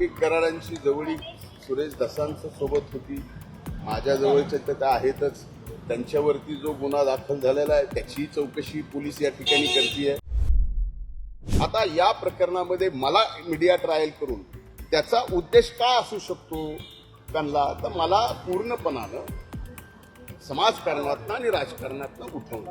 वाल्मिक करारांची जवळी सुरेश दसांचं सोबत होती. माझ्या जवळच्या तर त्या आहेतच. त्यांच्यावरती जो गुन्हा दाखल झालेला आहे त्याची चौकशी पोलीस या ठिकाणी करते आता या प्रकरणामध्ये मला मीडिया ट्रायल करून त्याचा उद्देश काय असू शकतो त्यांना? तर मला पूर्णपणानं समाजकारणातनं आणि राजकारणातनं उठवलं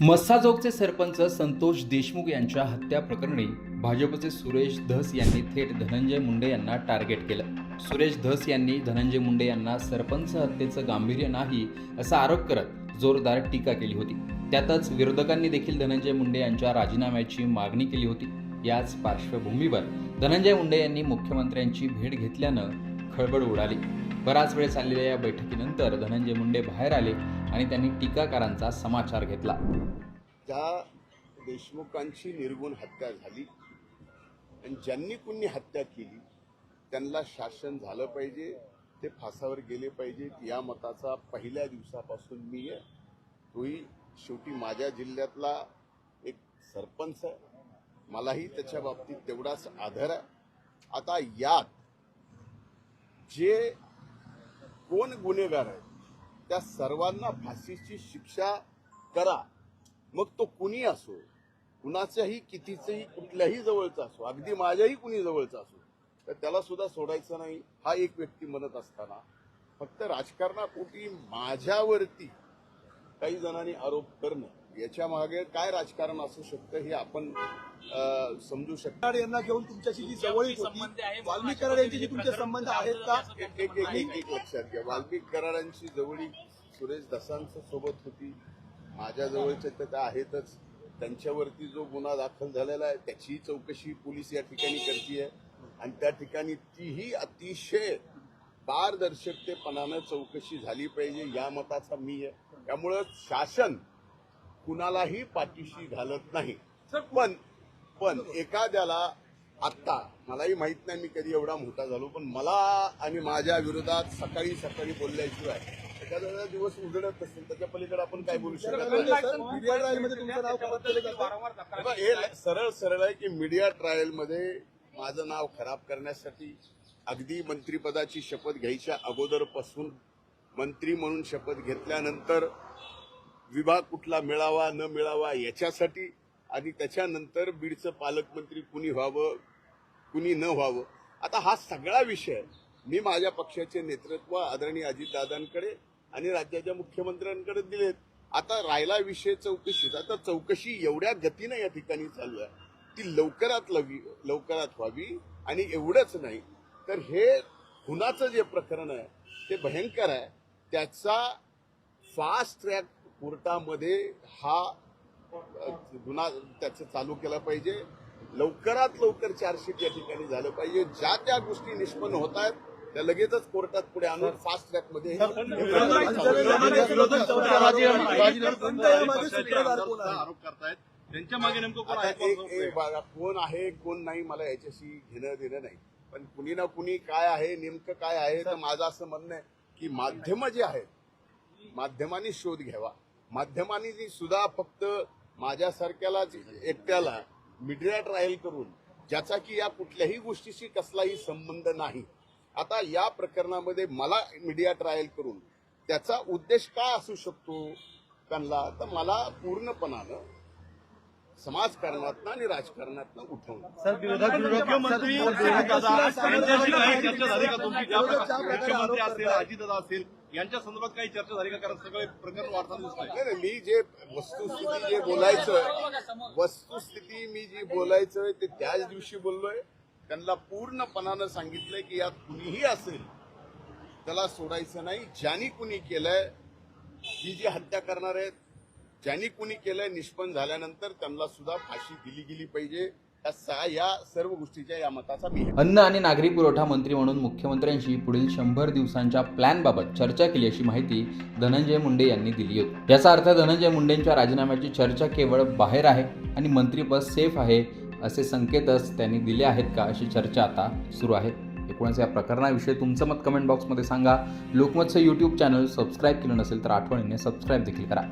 मस्साजोगचे सरपंच संतोष देशमुख यांच्या हत्या प्रकरणी भाजपचे सुरेश धस यांनी थेट धनंजय मुंडे यांना टार्गेट केलं. सुरेश धस यांनी धनंजय मुंडे यांना सरपंच हत्येचं गांभीर्य नाही असा आरोप करत जोरदार टीका केली होती. त्यातच विरोधकांनी देखील धनंजय मुंडे यांच्या राजीनाम्याची मागणी केली होती. याच पार्श्वभूमीवर धनंजय मुंडे यांनी मुख्यमंत्र्यांची भेट घेतल्यानं खळबळ उडाली. बराच वेळ चाललेल्या या बैठकीनंतर धनंजय मुंडे बाहेर आले आणि त्यांनी टीकाकारांचा समाचार घेतला. त्या देशमुखांची निर्गुण हत्या झाली आणि ज्यांनी कुणी हत्या केली त्यांना शासन झालं पाहिजे ते फासावर गेले पाहिजेत या मताचा पहिल्या दिवसापासून मी आहे. तोही शेवटी माझ्या जिल्ह्यातला एक सरपंच आहे. मलाही त्याच्या बाबतीत तेवढाच आधार आहे. आता यात जे कोण गुन्हेगार आहेत त्या सर्वांना फाशीची शिक्षा करा. मग तो कुणी असो कुणाच्याही कितीचंही कुठल्याही जवळचा असो अगदी माझ्याही कुणी जवळचा असो तर त्याला सुद्धा सोडायचं नाही हा एक व्यक्ती म्हणत असताना. फक्त राजकारणापोटी माझ्यावरती काही जणांनी आरोप करणं याच्या मागे काय राजकारण असू शकतं हे आपण समजू शकतो. यांना घेऊन तुमच्याशी जी जवळीक होती वाल्मिक कराड यांची जी तुमचे संबंध आहेत का? एक एक एक एक एक लक्षात घ्या. वाल्मिक करारांची जवळी सुरेश दसांचं सोबत होती. माझ्या जवळचे तर त्या आहेतच. त्यांच्यावरती जो गुन्हा दाखल झालेला आहे त्याची चौकशी पोलीस या ठिकाणी करते आणि त्या ठिकाणी तीही अतिशय पारदर्शकतेपणानं चौकशी झाली पाहिजे या मताचा मी आहे. त्यामुळं शासन कुणालाही पाठीशी घालत नाही. पण पण एखाद्याला आत्ता. मलाही माहीत नाही मी कधी एवढा मोठा झालो पण मला आणि माझ्या विरोधात सकाळी सकाळी बोलल्याशिवाय एखाद्या दिवस उजडत असेल त्याच्या पलीकडे आपण काय बोलू शकत ट्रायलमध्ये हे सरळ सरळ आहे की मीडिया ट्रायलमध्ये माझं नाव खराब करण्यासाठी अगदी मंत्रीपदाची शपथ घ्यायच्या अगोदरपासून मंत्री म्हणून शपथ घेतल्यानंतर विभाग कुठला मिळावा न मिळावा याच्यासाठी आणि त्याच्यानंतर बीडचं पालकमंत्री कुणी व्हावं कुणी न व्हावं. आता हा सगळा विषय मी माझ्या पक्षाचे नेतृत्व आदरणीय अजितदादांकडे आणि राज्याच्या मुख्यमंत्र्यांकडे दिलेत. आता राहिला विषय चौकशीत आता चौकशी एवढ्या गतीनं या ठिकाणी चालू आहे. ती लवकरात लवी लवकरात व्हावी आणि एवढंच नाही. तर हे खुनाचं जे प्रकरण आहे ते भयंकर आहे. त्याचा फास्ट ट्रॅक कोर्टामध्ये हा गुन्हा त्याचं चालू केला पाहिजे लवकरात लवकर चार्जशीट या ठिकाणी झालं पाहिजे ज्या त्या गोष्टी निष्पन्न होत आहेत त्या लगेचच कोर्टात पुढे आणून फास्ट ट्रॅकमध्ये हे- हे विरोधक यामागे सूत्रधार कोण आहे आरोप करतायत त्यांच्या मागे नेमकं आहे कोण आहे कोण नाही मला याच्याशी घेणं देणं नाही पण कुणी ना कुणी काय आहे नेमकं काय आहे तर माझं असं म्हणणं आहे की माध्यम जे आहेत माध्यमांनी शोध घ्यावा माध्यमांनी सुद्धा फक्त माझ्यासारख्याला एकट्याला मीडिया ट्रायल करून ज्याचा की या कुठल्याही गोष्टीशी कसलाही संबंध नाही. आता या प्रकरणामध्ये मला मीडिया ट्रायल करून त्याचा उद्देश काय असू शकतो त्यांना तर मला पूर्णपणानं समाजकारणातनं आणि राजकारणातनं उठवणं असेल यांच्या संदर्भात काही चर्चा झाली का कारण सगळे प्रकरण वाढताना दिसत नाही नाही, मी जे वस्तुस्थिती जे बोलायचं वस्तुस्थिती मी जी बोलायचं ते त्याच दिवशी बोललोय त्यांना पूर्णपणानं सांगितलंय की यात कुणीही असेल त्याला सोडायचं नाही ज्यांनी कुणी केलंय ही जी हत्या करणार आहेत ज्यांनी कुणी केलंय निष्पन्न झाल्यानंतर त्यांना सुद्धा फाशी दिली गेली पाहिजे. या या सर्व गोष्टीच्या या मताचा मी अन्न आणि नागरी पुरवठा मंत्री म्हणून मुख्यमंत्र्यांशी पुढील शंभर दिवसांच्या प्लॅनबाबत चर्चा केली अशी माहिती धनंजय मुंडे यांनी दिली होती. याचा अर्थ धनंजय मुंडेंच्या राजीनाम्याची चर्चा केवळ बाहेर आहे आणि मंत्रीपद सेफ आहे असे संकेतच त्यांनी दिले आहेत का अशी चर्चा आता सुरू आहे. एकूणच या प्रकरणाविषयी तुमचं मत कमेंट बॉक्समध्ये सांगा. लोकमतचं यूट्यूब चॅनल सबस्क्राईब केलं नसेल तर आठवणीने सबस्क्राईब देखील करा.